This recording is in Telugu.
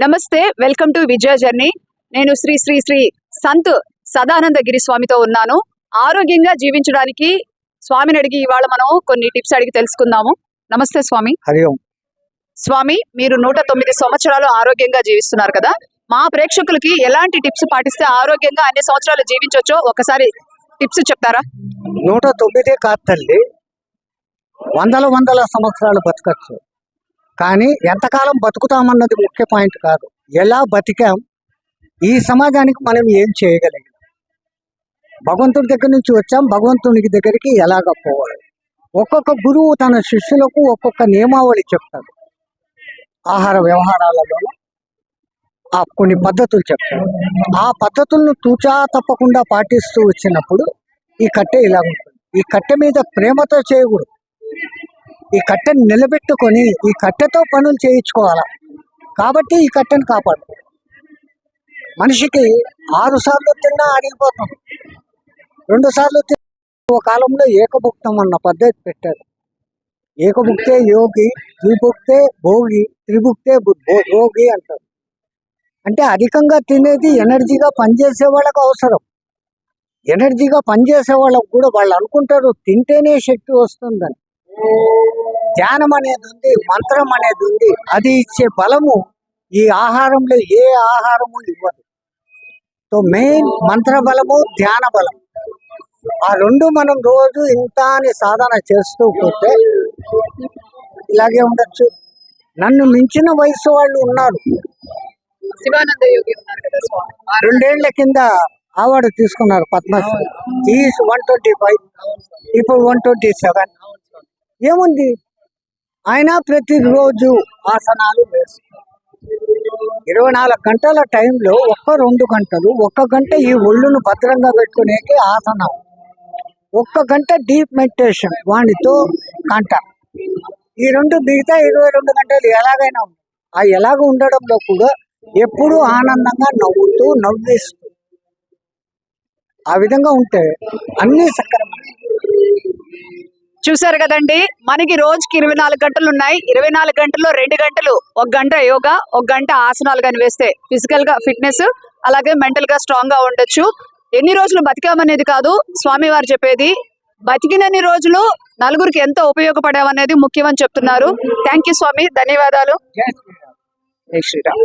నమస్తే వెల్కమ్ టు విజయ జర్నీ. నేను శ్రీ శ్రీ శ్రీ సంత్ సదానంద గిరి స్వామితో ఉన్నాను. ఆరోగ్యంగా జీవించడానికి స్వామిని అడిగి ఇవాళ మనం కొన్ని టిప్స్ అడిగి తెలుసుకుందాము. నమస్తే స్వామి. హరి ఓం. స్వామి మీరు నూట తొమ్మిది సంవత్సరాలు ఆరోగ్యంగా జీవిస్తున్నారు కదా? మా ప్రేక్షకులకి ఎలాంటి టిప్స్ పాటిస్తే ఆరోగ్యంగా అన్ని సంవత్సరాలు జీవించవచ్చో ఒకసారి టిప్స్ చెప్తారా? నూట తొమ్మిదే కాదు తల్లి. వందల వందల సంవత్సరాలు బతకచ్చు. కానీ ఎంతకాలం బతుకుతామన్నది ముఖ్య పాయింట్ కాదు. ఎలా బతికాం? ఈ సమాజానికి మనం ఏం చేయగలిగాం? భగవంతుడి దగ్గర నుంచి వచ్చాం. భగవంతునికి దగ్గరికి ఎలాగ పోవాలి? ఒక్కొక్క గురువు తన శిష్యులకు ఒక్కొక్క నియమావళి చెప్తాడు. ఆహార వ్యవహారాలలో ఆ కొన్ని పద్ధతులు చెప్తాడు. ఆ పద్ధతులను తూచా తప్పకుండా పాటిస్తూ వచ్చినప్పుడు ఈ కట్టె ఇలా ఉంటుంది. ఈ కట్టె మీద ప్రేమతో చేయకూడదు. ఈ కట్టెను నిలబెట్టుకొని ఈ కట్టెతో పనులు చేయించుకోవాలా? కాబట్టి ఈ కట్టెను కాపాడు. మనిషికి ఆరు సార్లు తిన్నా అడిగిపోతాం. రెండు సార్లు తిన్నా ఓ కాలంలో ఏకభుక్తం అన్న పద్ధతి పెట్టారు. ఏకభుక్తే యోగి ద్విభుక్తే భోగి త్రిభుక్తే భోగి అంటారు. అంటే అధికంగా తినేది ఎనర్జీగా పనిచేసే వాళ్ళకు అవసరం. ఎనర్జీగా పనిచేసే వాళ్ళకు కూడా వాళ్ళు అనుకుంటారు తింటేనే శక్తి వస్తుందని. ధ్యానం అనేది ఉంది మంత్రం అనేది ఉంది. అది ఇచ్చే బలము ఈ ఆహారంలో ఏ ఆహారము ఇవ్వదు. సో మెయిన్ మంత్ర బలము ధ్యాన బలం ఆ రెండు మనం రోజు ఇంత అని సాధన చేస్తూ పోతే ఇలాగే ఉండొచ్చు. నన్ను మించిన వయసు వాళ్ళు ఉన్నారు. శివానంద యోగి ఉన్నారు కదా స్వామి. రెండేళ్ళ కింద అవార్డు తీసుకున్నారు Padmashri. Is one twenty five. ఇప్పుడు వన్ ట్వంటీ సెవెన్. ఏముంది? ఆయన ప్రతిరోజు ఆసనాలు వేస్తారు ఇరవై నాలుగు గంటల టైంలో ఒక్క రెండు గంటలు ఒక్క గంట ఈ ఒళ్ళును భద్రంగా పెట్టుకునేకి ఆసనం. ఒక్క గంట డీప్ మెడిటేషన్ వాడితో కంట. ఈ రెండు మిగతా ఇరవై రెండు గంటలు ఎలాగైనా ఆ ఎలాగ ఉండడంలో కూడా ఎప్పుడూ ఆనందంగా నవ్వుతూ నవ్విస్తూ. ఆ విధంగా ఉంటే అన్ని సక్రమంగా చూసారు కదండి? మనకి రోజుకి ఇరవై నాలుగు గంటలు ఉన్నాయి ఇరవై నాలుగు గంటల్లో రెండు గంటలు ఒక గంట యోగా ఒక గంట ఆసనాలు కానీ వేస్తే ఫిజికల్గా ఫిట్నెస్ అలాగే మెంటల్గా స్ట్రాంగ్గా ఉండొచ్చు. ఎన్ని రోజులు బతికామనేది కాదు స్వామి వారు చెప్పేది. బతికినన్ని రోజులు నలుగురికి ఎంత ఉపయోగపడామనేది ముఖ్యమని చెప్తున్నారు. Thank you Swami. ధన్యవాదాలు. జై శ్రీరామ్.